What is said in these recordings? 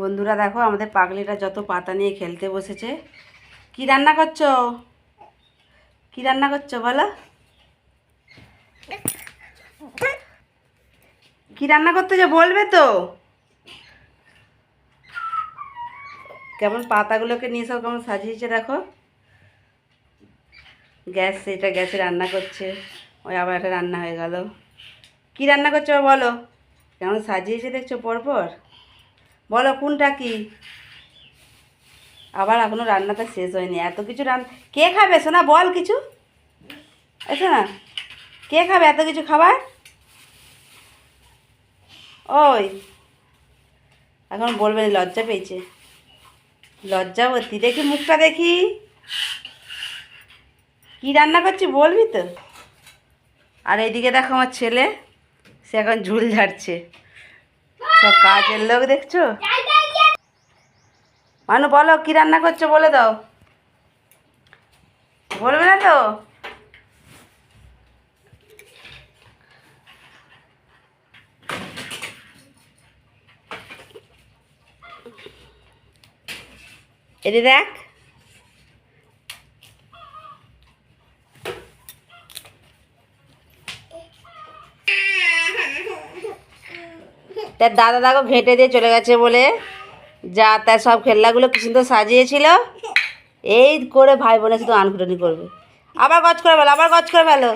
বন্ধুরা দেখো, আমাদের পাগলিটা যত পাতা নিয়ে খেলতে বসেছে। কি রান্না করছ? কি রান্না করছ বলো? কি রান্না করতে যে বলবে তো? কেমন পাতাগুলোকে নিয়ে সব কেমন সাজিয়েছে দেখো। গ্যাস, এটা গ্যাসে রান্না করছে। ওই আবার একটা রান্না হয়ে গেল। কি রান্না করছ বলো? কেমন সাজিয়েছে দেখছ পরপর? বলো কোনটা কি? আবার এখনও রান্নাটা শেষ হয়নি। এত কিছু রান কে খাবে? শোনা বল কিছু। এসো না কে খাবে এত কিছু খাবার? ওই এখন বলবে না, লজ্জা পেয়েছে। লজ্জাবতী দেখি মুখটা দেখি। কি রান্না করছি বলবি তো? আর এইদিকে দেখো আমার ছেলে সে এখন ঝুল ঝাড়ছে। সব কাজের লোক দেখছ? মানু, বলো, কি রান্না করছ বলে দাও। বলবে না তো? এটি দেখ। তার দাদা দাগো ঘেঁটে দিয়ে চলে গেছে বলে। যা, তার সব খেলনাগুলো কি সুন্দর সাজিয়েছিল। এই করে ভাই বোনে শুধু আনকুটনি করবে। আবার গজ করে ফেলো, আবার গজ করে ফেলো।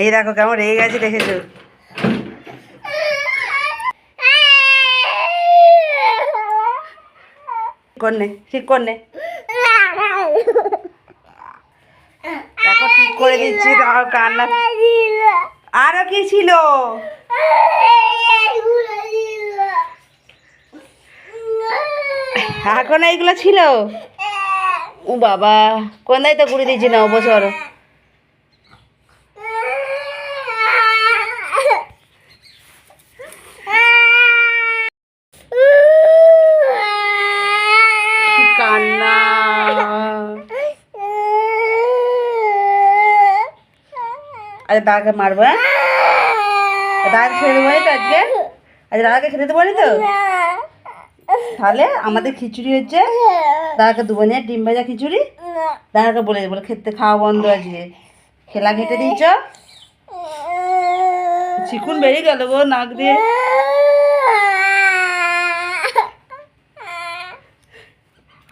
এই দেখো কেমন রেগে গেছে, দেখেছ? করনে ঠিক করনে দেখো ঠিক করে দিচ্ছি কান্না। আরও কি ছিল? এখন এইগুলো ছিল? ও বাবা কোনটাই তো ঘুরে দিয়েছি না কান্না? আচ্ছা দাদাকে মারবো হ্যাঁ? দাদাকে খেতে দেবো তো আজকে? আচ্ছা দাদাকে খেতে দেবো তো? তাহলে আমাদের খিচুড়ি হচ্ছে দাদাকে দু বোনের ডিম ভাজা খিচুড়ি। দাদাকে বলে বলে খেতে খাওয়া বন্ধ আজকে খেলা খেতে দিয়েছ? চিকুন বেরিয়ে গেল গো নাক দিয়ে।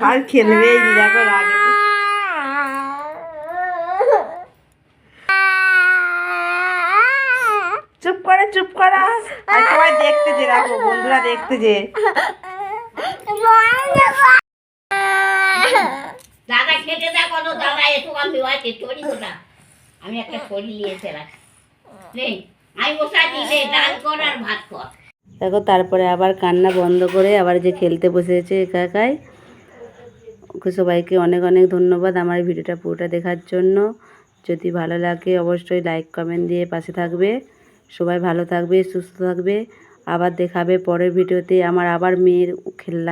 আর খেলবে দেখো রাগে। চুপ করে, চুপ করা। সবাই দেখতে যে রাখো বন্ধুরা দেখতে যে আমি একটা ছড়ি নিয়েছে দেখো, তারপরে আবার কান্না বন্ধ করে আবার যে খেলতে বসেছে একা একাই সবাইকে অনেক অনেক ধন্যবাদ আমার ভিডিওটা পুরোটা দেখার জন্য। যদি ভালো লাগে, অবশ্যই লাইক কমেন্ট দিয়ে পাশে থাকবে। সবাই ভালো থাকবে, সুস্থ থাকবে। আবার দেখাবে পরের ভিডিওতে। আমার আবার মেয়ের খেলনা